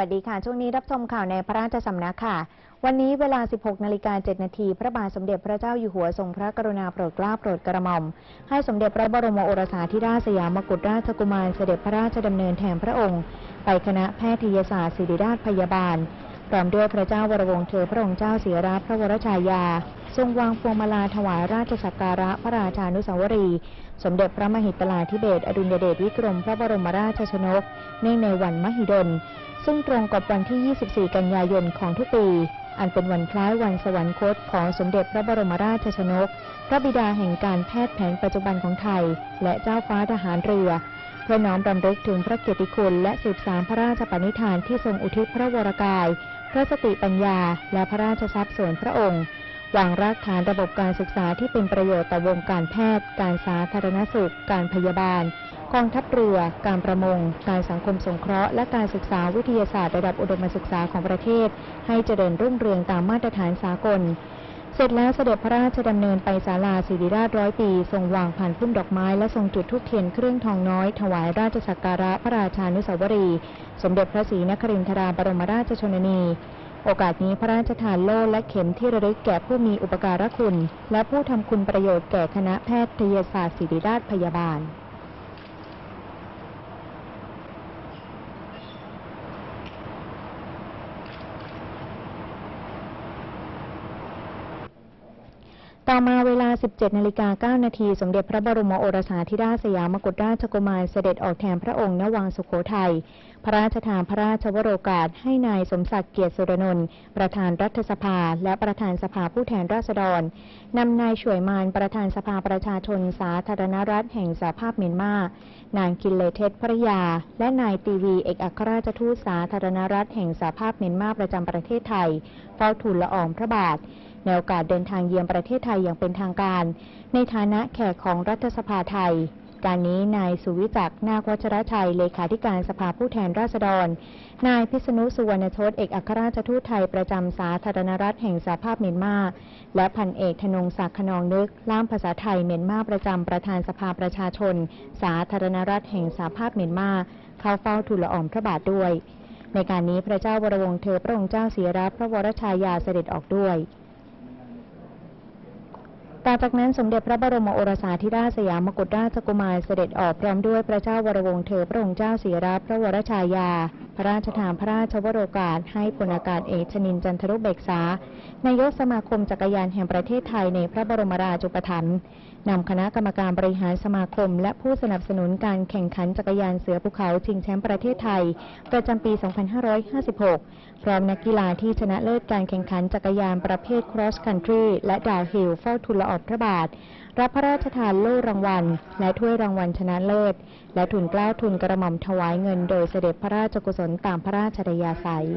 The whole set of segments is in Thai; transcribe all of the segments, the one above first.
สวัสดีค่ะ ช่วงนี้รับชมข่าวในพระราชสำนักค่ะ วันนี้เวลา 16 นาฬิกา 7 นาที พระบาทสมเด็จพระเจ้าอยู่หัวทรงพระกรุณาโปรดเกล้าโปรดกระหม่อม ให้สมเด็จพระบรมโอรสาธิราชสยามกุฎราชกุมารเสด็จพระราชดำเนินแทนพระองค์ ไปคณะแพทยศาสตร์ศิริราชพยาบาล พร้อมด้วยพระเจ้าวรวงศ์เธอพระองค์เจ้าเสียราพระวรชายา ทรงวางพวงมาลาถวายราชสักการะพระราชานุสาวรีย์สมเด็จพระมหิดลาธิเบศอดุลยเดชวิกรมพระบรมราชชนก เนื่องในวันมหิดล ซึ่งตรงกับวันที่ 24 กันยายนของทุกปี อันเป็นวันคล้ายวันสวรรคตของสมเด็จพระบรมราชชนก พระบิดาแห่งการแพทย์แผนปัจจุบันของไทย และเจ้าฟ้าทหารเรือ เพื่อน้อมรำลึกถึงพระเกียรติคุณและสืบสานพระราชปณิธานที่ทรงอุทิศพระวรกาย พระสติปัญญา และพระราชทรัพย์ส่วนพระองค์ วางรากฐานระบบการศึกษาที่เป็นประโยชน์ต่อวงการแพทย์ การสาธารณสุข การพยาบาลกองทัพเรือ การประมง การสังคมสงเคราะห์ และการศึกษาวิทยาศาสตร์ระดับอุดมศึกษาของประเทศ ให้เจริญรุ่งเรืองตามมาตรฐานสากล เสร็จแล้วเสด็จพระราชดำเนินไปศาลาศิริราชร้อยปี ทรงวางผ่านพุ่มดอกไม้และทรงจุดธูปเทียนเครื่องทองน้อย ถวายราชสักการะพระราชานุสาวรีย์สมเด็จพระศรีนครินทราบรมราชชนนี โอกาสนี้พระราชทานโล่และเข็มที่ระลึกแก่ผู้มีอุปการะคุณ และผู้ทำคุณประโยชน์แก่คณะแพทยศาสตร์ศิริราชพยาบาล ต่อมาเวลา 17นาฬิกา9นาทีสมเด็จพระบรมโอรสาธิราชสยามกุฎราชกุมารเสด็จออกแทนพระองค์ณวังสุโขทัย พระราชทานพระราชวโรกาสให้นายสมศักดิ์เกียรติสุรนนท์ประธานรัฐสภา และประธานสภาผู้แทนราษฎรนำนายช่วยมานประธานสภาประชาชนสาธารณรัฐแห่งสหภาพเมียนมา นางกินเลเทศภรยา และนายตีวีเอกอัครราชทูตสาธารณรัฐแห่งสหภาพเมียนมาประจำประเทศไทยเฝ้าทูลละอองพระบาท ในโอกาสเดินทางเยือนประเทศไทยอย่างเป็นทางการ ในฐานะแขกของรัฐสภาไทย การนี้นายสุวิจักนาควัชรชัย เลขาธิการสภาผู้แทนราษฎร นายพิษณุสุวรรณชดเอกอัครราชทูตไทยประจำสาธารณรัฐแห่งสหภาพเมียนมา และพันเอกธนงศักดิ์ขนองนึกล่ามภาษาไทยเมียนมาประจำประธานสภาประชาชน สาธารณรัฐแห่งสหภาพเมียนมาเข้าเฝ้าทูลละอองพระบาทด้วย ในการนี้พระเจ้าวรวงเธอพระองค์เจ้าเสียรัพระวรชายาเสด็จออกด้วย ต่อจากนั้นสมเด็จพระบรมโอรสาธิราชสยามกุฎราชกุมารเสด็จออกพร้อมด้วยพระเจ้าวรวงศ์เธอพระองค์เจ้าเสียรัพระวรชายา พระราชทานพระราชวโรกาสให้พลอากาศเอกชนินจันทรุเบกษานายกสมาคมจักรยานแห่งประเทศไทยในพระบรมราชูปถัมภ์ นำคณะกรรมการบริหารสมาคม และผู้สนับสนุนการแข่งขันจักรยานเสือภูเขาชิงแชมป์ประเทศไทย ประจำปี 2556 พร้อมนักกีฬาที่ชนะเลิศการแข่งขันจักรยานประเภท cross country และดาวฮิลเฝ้าทุนละอองพระบาท รับพระราชทานโล่รางวัล และถ้วยรางวัลชนะเลิศ และทุนกล้าทุนกระหม่อมถวายเงินโดยเสด็จพระราชกุศลตามพระราชดยาศัย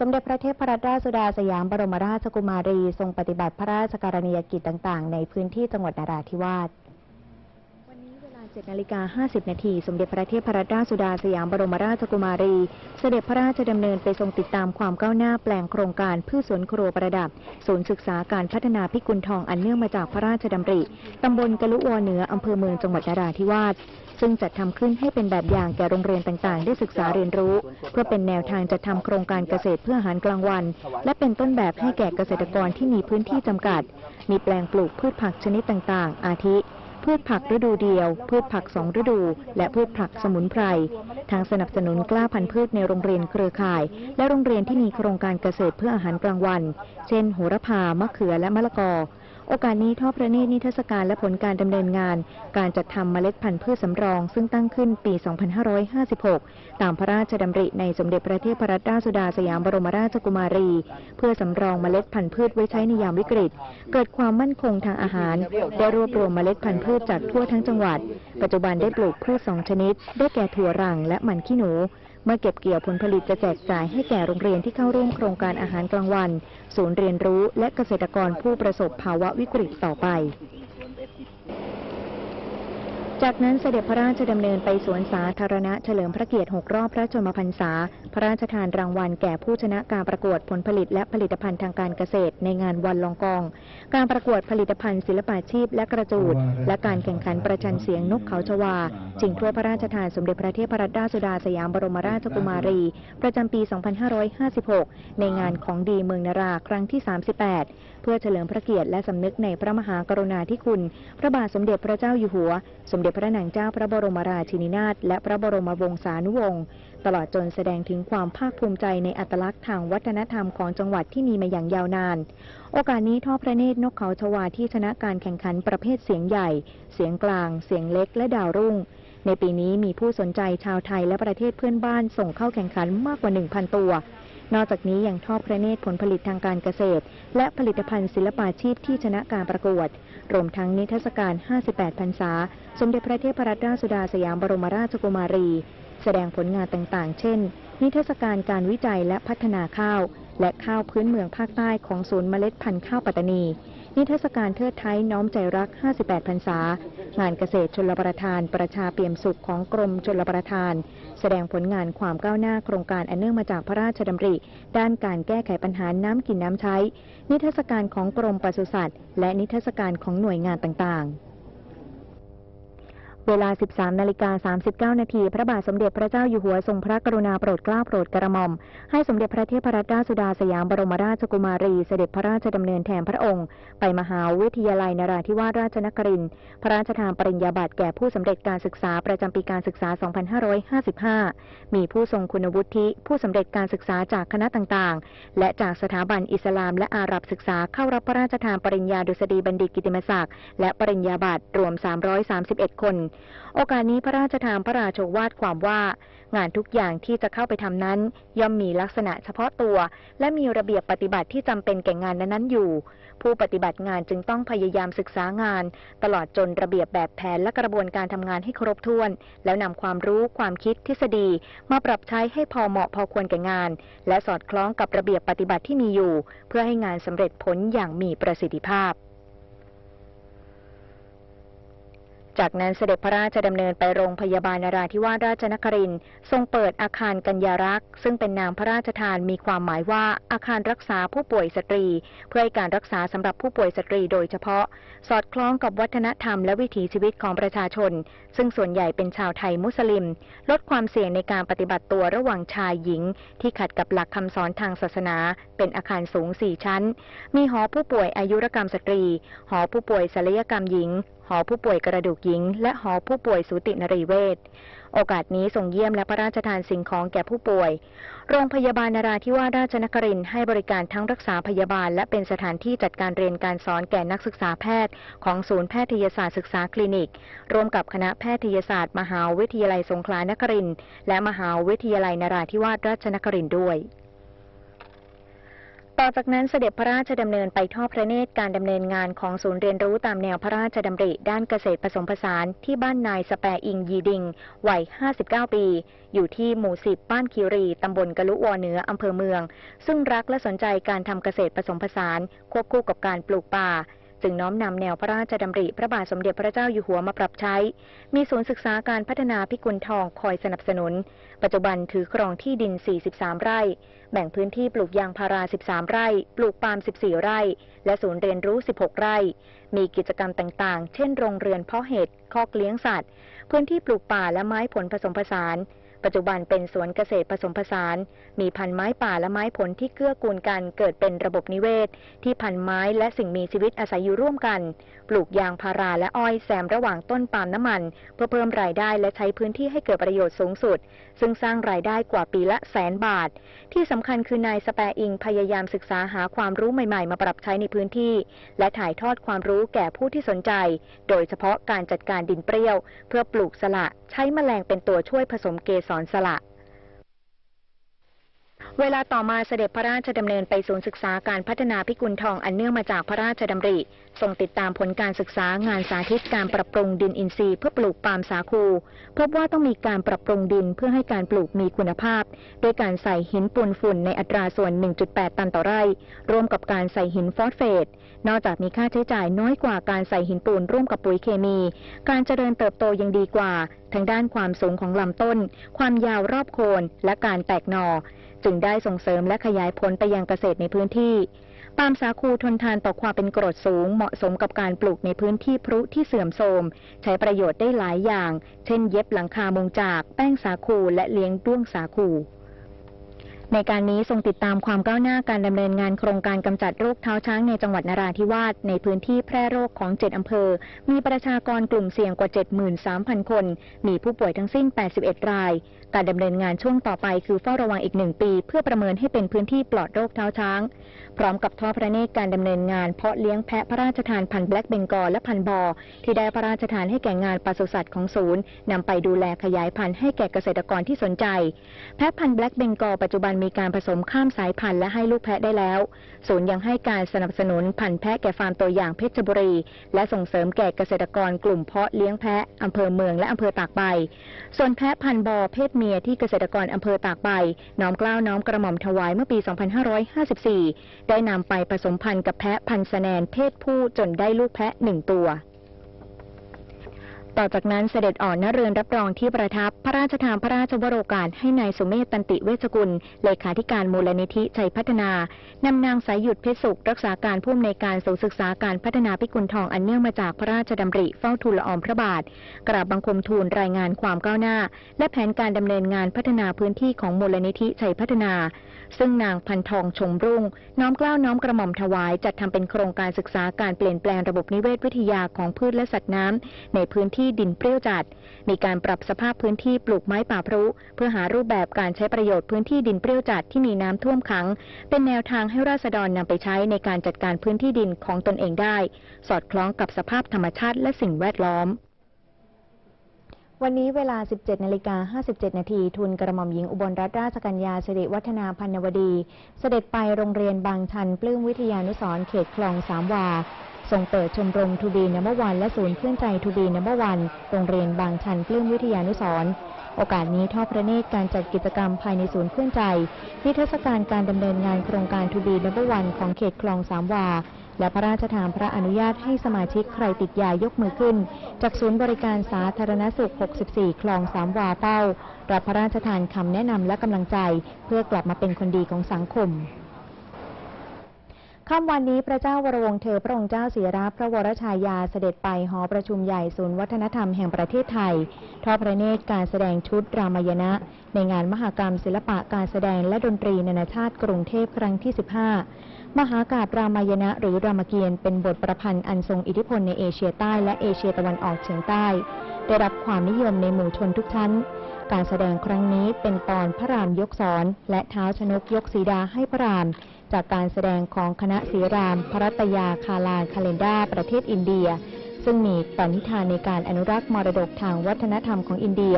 สมเด็จพระเทพรัตนราชสุดาสยามบรมราชกุมารี ทรงปฏิบัติพระราชกรณียกิจต่าง ๆ ในพื้นที่จังหวัดนราธิวาส 7นาฬิกา50 นาที สมเด็จพระเทพรัตนราชสุดาสยามบรมราชกุมารี เสด็จพระราชดำเนินไปทรงติดตามความก้าวหน้าแปลงโครงการพืชสวนครัวประดับ ศูนย์ศึกษาการพัฒนาพิกุลทองอันเนื่องมาจากพระราชดำริ ตำบลกะลุวอเหนืออำเภอเมืองจังหวัดนราธิวาสซึ่งจัดทำขึ้นให้เป็นแบบอย่างแก่โรงเรียนต่างๆ ได้ศึกษาเรียนรู้ เพื่อเป็นแนวทางจัดทำโครงการเกษตรเพื่ออาหารกลางวัน และเป็นต้นแบบให้แก่เกษตรกรที่มีพื้นที่จำกัด มีแปลงปลูกพืชผักชนิดต่างๆ อาทิ พืชผักฤดูเดียว พืชผักสองฤดู และพืชผักสมุนไพร ทางสนับสนุนกล้าพันธุ์พืชในโรงเรียนเครือข่าย และโรงเรียนที่มีโครงการเกษตรเพื่ออาหารกลางวัน เช่นโหระพามะเขือและมะละกอ โอกาสนี้ทอดพระเนตรนิทรรศการและผลการดำเนินงาน การจัดทำเมล็ดพันธุ์พืชสำรอง ซึ่งตั้งขึ้นปี 2556 ตามพระราชดำริในสมเด็จพระเทพรัตนราชสุดาสยามบรมราชกุมารี เพื่อสำรองเมล็ดพันธุ์พืชไว้ใช้ในยามวิกฤต เกิดความมั่นคงทางอาหาร ได้รวบรวมเมล็ดพันธุ์พืชจากทั่วทั้งจังหวัด ปัจจุบันได้ปลูกพืชสองชนิด ได้แก่ถั่วรังและมันขี้หนู เมื่อเก็บเกี่ยวผลผลิตจะแจกจ่ายให้แก่โรงเรียนที่เข้าร่วมโครงการอาหารกลางวัน ศูนย์เรียนรู้และเกษตรกรผู้ประสบภาวะวิกฤตต่อไป จากนั้นเสด็จพระราชดำเนินไปสวนสาธารณะเฉลิมพระเกียรติ 6 รอบพระชนมพรรษา พระราชทานรางวัลแก่ผู้ชนะการประกวดผลผลิตและผลิตภัณฑ์ทางการเกษตรในงานวันลองกอง การประกวดผลิตภัณฑ์ศิลปาชีพและกระจูด และการแข่งขันประชันเสียงนกเขาชวาชิงถ้วยพระราชทานสมเด็จพระเทพรัตนราชสุดาสยามบรมราชกุมารี ประจำปี 2556 ในงานของดีเมืองนาราครั้งที่ 38 พื่อเฉลิมพระเกียรติและสำนึกในพระมหากรุณาธิคุณ พระบาทสมเด็จพระเจ้าอยู่หัว สมเด็จพระนางเจ้าพระบรมราชินีนาถและพระบรมวงศานุวงศ์ตลอดจนแสดงถึงความภาคภูมิใจในอัตลักษณ์ทางวัฒนธรรมของจังหวัดที่มีมาอย่างยาวนาน โอกาสนี้ทอดพระเนตรนกเขาชวาที่ชนะการแข่งขันประเภทเสียงใหญ่ เสียงกลาง เสียงเล็ก และดาวรุ่ง ในปีนี้มีผู้สนใจชาวไทยและประเทศเพื่อนบ้านส่งเข้าแข่งขันมากกว่า 1,000 ตัว นอกจากนี้ยังทอดพระเนตรผลผลิตทางการเกษตร และผลิตภัณฑ์ศิลปาชีพที่ชนะการประกวด รวมทั้งนิทรรศการ 58 พรรษา สมเด็จพระเทพรัตนราชสุดาสยามบรมราชกุมารี แสดงผลงานต่างๆ เช่น นิทรรศการการวิจัยและพัฒนาข้าว และข้าวพื้นเมืองภาคใต้ของศูนย์เมล็ดพันธุ์ข้าวปัตตานี นิทรรศการเทิดไทยน้อมใจรัก 58 พรรษา งานเกษตรชลประทานประชาเปี่ยมสุขของกรมชลประทาน แสดงผลงานความก้าวหน้าโครงการอันเนื่องมาจากพระราชดำริ ด้านการแก้ไขปัญหาน้ำกินน้ำใช้ นิทรรศการของกรมปศุสัตว์ และนิทรรศการของหน่วยงานต่างๆ เวลา 13 นาฬิกา 39 นาที พระบาทสมเด็จพระเจ้าอยู่หัวทรงพระกรุณาโปรดเกล้าโปรดกระหม่อม ให้สมเด็จพระเทพรัตนราชสุดาสยามบรมราชกุมารี เสด็จพระราชดำเนินแทนพระองค์ ไปมหาวิทยาลัยนราธิวาสราชนครินทร์พระราชทานปริญญาบัตรแก่ผู้สำเร็จการศึกษาประจำปีการศึกษา 2555 มีผู้ทรงคุณวุฒิ ผู้สำเร็จการศึกษาจากคณะต่างๆ และจากสถาบันอิสลาม และอาหรับศึกษาเข้ารับพระราชทานปริญญาดุษฎีบัณฑิตกิติมศักดิ์และปริญญาบัตรรวม 331 คนโอกาสนี้พระราชทานพระราชวาทความว่า งานทุกอย่างที่จะเข้าไปทำนั้น ย่อมมีลักษณะเฉพาะตัว และมีระเบียบปฏิบัติที่จำเป็นแก่งานนั้นๆอยู่ ผู้ปฏิบัติงานจึงต้องพยายามศึกษางาน ตลอดจนระเบียบแบบแผนและกระบวนการทำงานให้ครบถ้วน แล้วนำความรู้ความคิดทฤษฎี มาปรับใช้ให้พอเหมาะพอควรแก่งาน และสอดคล้องกับระเบียบปฏิบัติที่มีอยู่ เพื่อให้งานสำเร็จผลอย่างมีประสิทธิภาพ จากนั้นเสด็จพระราชดำเนินไปโรงพยาบาลนราธิวาสราชนครินทร์ทรงเปิดอาคารกัญญารักษ์ซึ่งเป็นนามพระราชทานมีความหมายว่าอาคารรักษาผู้ป่วยสตรี เพื่อให้การรักษาสำหรับผู้ป่วยสตรีโดยเฉพาะ สอดคล้องกับวัฒนธรรมและวิถีชีวิตของประชาชน ซึ่งส่วนใหญ่เป็นชาวไทยมุสลิม ลดความเสี่ยงในการปฏิบัติตัวระหว่างชายหญิง ที่ขัดกับหลักคำสอนทางศาสนา เป็นอาคารสูง4ชั้น มีหอผู้ป่วยอายุรกรรมสตรี หอผู้ป่วยศัลยกรรมหญิงหอผู้ป่วยกระดูกหญิง และหอผู้ป่วยสูตินรีเวช โอกาสนี้ส่งเยี่ยมและพระราชทานสิ่งของแก่ผู้ป่วย โรงพยาบาลนราธิวาสราชนครินทร์ให้บริการทั้งรักษาพยาบาล และเป็นสถานที่จัดการเรียนการสอนแก่นักศึกษาแพทย์ ของศูนย์แพทยศาสตร์ศึกษาคลินิก ร่วมกับคณะแพทยศาสตร์ มหาวิทยาลัยสงขลานครินทร์และมหาวิทยาลัยนราธิวาสราชนครินทร์ด้วย ต่อจากนั้นเสด็จพระราชดำเนินไปทอดพระเนตรการดำเนินงานของศูนย์เรียนรู้ตามแนวพระราชดำริด้านเกษตรผสมผสานที่บ้านนายสแปอิงยีดิงวัย 59 ปี อยู่ที่หมู่10บ้านคิรีตำบลกะลุวอเหนืออำเภอเมือง ซึ่งรักและสนใจการทำเกษตรผสมผสานควบคู่กับการปลูกป่า จึงน้อมนำแนวพระราชดำริพระบาทสมเด็จพระเจ้าอยู่หัวมาปรับใช้ มีศูนย์ศึกษาการพัฒนาพิกุลทองคอยสนับสนุน ปัจจุบันถือครองที่ดิน 43 ไร่ แบ่งพื้นที่ปลูกยางพารา 13 ไร่ ปลูกปาล์ม 14 ไร่ และศูนย์เรียนรู้ 16 ไร่ มีกิจกรรมต่างๆ เช่น โรงเรือนเพาะเห็ด คอกเลี้ยงสัตว์ พื้นที่ปลูกป่าและไม้ผลผสมผสาน ปัจจุบันเป็นสวนเกษตรผสมผสาน มีพันไม้ป่าและไม้ผลที่เกื้อกูลกันเกิดเป็นระบบนิเวศ ที่พันไม้และสิ่งมีชีวิตอาศัยอยู่ร่วมกัน ปลูกยางพาราและอ้อยแซมระหว่างต้นปาล์มน้ำมัน เพื่อเพิ่มรายได้และใช้พื้นที่ให้เกิดประโยชน์สูงสุด ซึ่งสร้างรายได้กว่าปีละแสนบาท ที่สำคัญคือนายสแปอิงพยายามศึกษาหาความรู้ใหม่ๆ มาปรับใช้ในพื้นที่ และถ่ายทอดความรู้แก่ผู้ที่สนใจ โดยเฉพาะการจัดการดินเปรี้ยว เพื่อปลูกสละใช้แมลงเป็นตัวช่วยผสมเกสรสละ เวลาต่อมาเสด็จพระราชดำเนินไปศูนย์ศึกษาการพัฒนาพิกุลทองอันเนื่องมาจากพระราชดำริทรงติดตามผลการศึกษางานสาธิตการปรับปรุงดินอินทรีย์เพื่อปลูกปาล์มสาคูพบว่าต้องมีการปรับปรุงดินเพื่อให้การปลูกมีคุณภาพ โดยการใส่หินปูนฝุ่นในอัตราส่วน 1.8 ตันต่อไร่ ร่วมกับการใส่หินฟอสเฟต นอกจากมีค่าใช้จ่ายน้อยกว่าการใส่หินปูนร่วมกับปุ๋ยเคมี การเจริญเติบโตยังดีกว่าทั้งด้านความสูงของลำต้น ความยาวรอบโคน และการแตกหนอ จึงได้ส่งเสริมและขยายผลไปยังเกษตรในพื้นที่ปาล์มสาคูทนทานต่อความเป็นกรดสูง เหมาะสมกับการปลูกในพื้นที่พรุที่เสื่อมโทรม ใช้ประโยชน์ได้หลายอย่าง เช่น เย็บหลังคามุงจาก แป้งสาคูและเลี้ยงด้วงสาคู ในการนี้ทรงติดตามความก้าวหน้าการดำเนินงานโครงการกำจัดโรคเท้าช้างในจังหวัดนราธิวาสในพื้นที่แพร่โรคของ 7 อำเภอ มีประชากรกลุ่มเสี่ยงกว่า 73,000 คน มีผู้ป่วยทั้งสิ้น 81 ราย การดำเนินงานช่วงต่อไปคือเฝ้าระวังอีกหนึ่งปี เพื่อประเมินให้เป็นพื้นที่ปลอดโรคเท้าช้าง พร้อมกับทอดพระเนตรการดำเนินงานเพาะเลี้ยงแพะพระราชทานพันธุ์แบล็กเบงกอลและพันธุ์บอ ที่ได้พระราชทานให้แก่งานปศุสัตว์ของศูนย์นำไปดูแลขยายพันธุ์ให้แก่เกษตรกรที่สนใจ แพะพันธุ์แบล็กเบงกอลปัจจุบันมีการผสมข้ามสายพันธุ์และให้ลูกแพะได้แล้ว ศูนย์ยังให้การสนับสนุนพันธุ์แพะแก่ฟาร์มตัวอย่างเพชรบุรี และส่งเสริมแก่เกษตรกรกลุ่มเพาะเลี้ยงแพะอำเภอเมืองและอำเภอตากใบ ส่วนแพะพันธุ์บอเพศเมียที่เกษตรกรอำเภอตากใบ น้อมกล้าวน้อมกระหม่อมถวายเมื่อปี 2554 ได้นำไปผสมพันธุ์กับแพะพันธุ์สะแนนเพศผู้จนได้ลูกแพะหนึ่งตัว ต่อจากนั้นเสด็จอ่อนนเรือนรับรองที่ประทับพระราชทานพระราชวโรกาสให้นายสุเมธตันติเวชกุล เลขาธิการมูลนิธิชัยพัฒนานำนางสายหยุดเพชรสุข รักษาการผู้อำนวยการศูนย์ศึกษาการพัฒนาพิกุลทองอันเนื่องมาจากพระราชดำริเฝ้าทูลละอองพระบาท กราบบังคมทูลรายงานความก้าวหน้า และแผนการดำเนินงานพัฒนาพื้นที่ของมูลนิธิชัยพัฒนา ซึ่งนางพันทองชมรุ่ง น้อมเกล้าวน้อมกระหม่อมถวายจัดทำเป็นโครงการศึกษาการเปลี่ยนแปลงระบบนิเวศวิทยาของพืชและสัตว์น้ำในพื้นที่ที่ดินเปรี้ยวจัด มีการปรับสภาพพื้นที่ปลูกไม้ป่าพรุ เพื่อหารูปแบบการใช้ประโยชน์พื้นที่ดินเปรี้ยวจัดที่มีน้ำท่วมขัง เป็นแนวทางให้ราษฎรนำไปใช้ในการจัดการพื้นที่ดินของตนเองได้ สอดคล้องกับสภาพธรรมชาติและสิ่งแวดล้อมวันนี้เวลา 17นาฬิกา57 นาที ทุนกระหม่อมหญิงอุบลรัตนราชกัญญาสิริวัฒนาพันนวดี เสด็จไปโรงเรียนบางชัน ปลื้มวิทยานุสรเขตคลองสามวา ส่งเปิดชมรมทูบีนัมวันและศูนย์เพื่อนใจทูบีนัมวันโรงเรียนบางชันปลื้มวิทยานุสรโอกาสนี้ทอดพระเนตรการจัดกิจกรรมภายในศูนย์เพื่อนใจนิทรรศการการดำเนินงานโครงการทูบีนัมวันของเขตคลองสามวา และพระราชทานพระอนุญาตให้สมาชิกใครติดยายกมือขึ้น จากศูนย์บริการสาธารณสุข 64 คลองสามวาเป้ารับพระราชทานคำแนะนำและกำลังใจ เพื่อกลับมาเป็นคนดีของสังคม ค่ำวันนี้พระเจ้าวรวงเธอพระองค์เจ้าเสียรัพระวรชายาเสด็จไปหอประชุมใหญ่ศูนย์วัฒนธรรมแห่งประเทศไทย ทอดพระเนตรการแสดงชุดรามยณะ ในงานมหกรรมศิลปะการแสดงและดนตรีนานาชาติกรุงเทพครั้งที่ 15 มหากาบรามยณะหรือรามเกียรติ์เป็นบทประพันธ์อันทรงอิทธิพลในเอเชียใต้และเอเชียตะวันออกเฉียงใต้ ได้รับความนิยมในหมู่ชนทุกชั้นการแสดงครั้งนี้เป็นตอนพระรามยกสอนและเท้าชนกยกสีดาให้พระราม จากการแสดงของคณะศีรามพรัตยาคาลาคาเลนดาประเทศอินเดีย ซึ่งมีปณิธานในการอนุรักษ์มรดกทางวัฒนธรรมของอินเดีย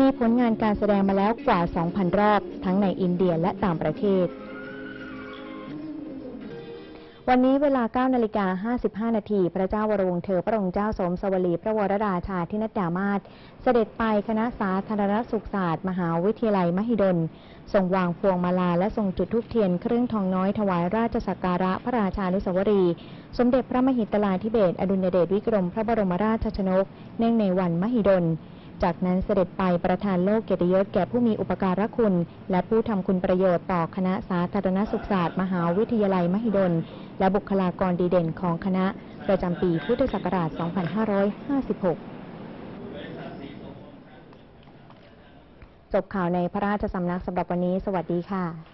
มีผลงานการแสดงมาแล้วกว่า 2,000 รอบ ทั้งในอินเดียและต่างประเทศ วันนี้เวลา 9 นาฬิกา 55 นาที พระเจ้าวรวงเธอพระองค์เจ้าสมสวลีพระวรราชาธินัดดามาศเสด็จไปคณะสาธารณสุขศาสตร์ มหาวิทยาลัยมหิดล ทรงวางพวงมาลาและทรงจุดธูปเทียนเครื่องทองน้อยถวายราชสักการะพระราชานุสาวรี สมเด็จพระมหิตลาธิเบศอดุลยเดชวิกรมพระบรมราชชนก เนื่องในวันมหิดล จากนั้นเสด็จไปประทานโลกเกียรติยศแก่ผู้มีอุปการะคุณ และผู้ทำคุณประโยชน์ต่อคณะสาธารณสุขศาสตร์ มหาวิทยาลัยมหิดล และบุคลากรดีเด่นของคณะ ประจำปีพุทธศักราช 2556จบข่าวในพระราชสำนักสำหรับวันนี้ สวัสดีค่ะ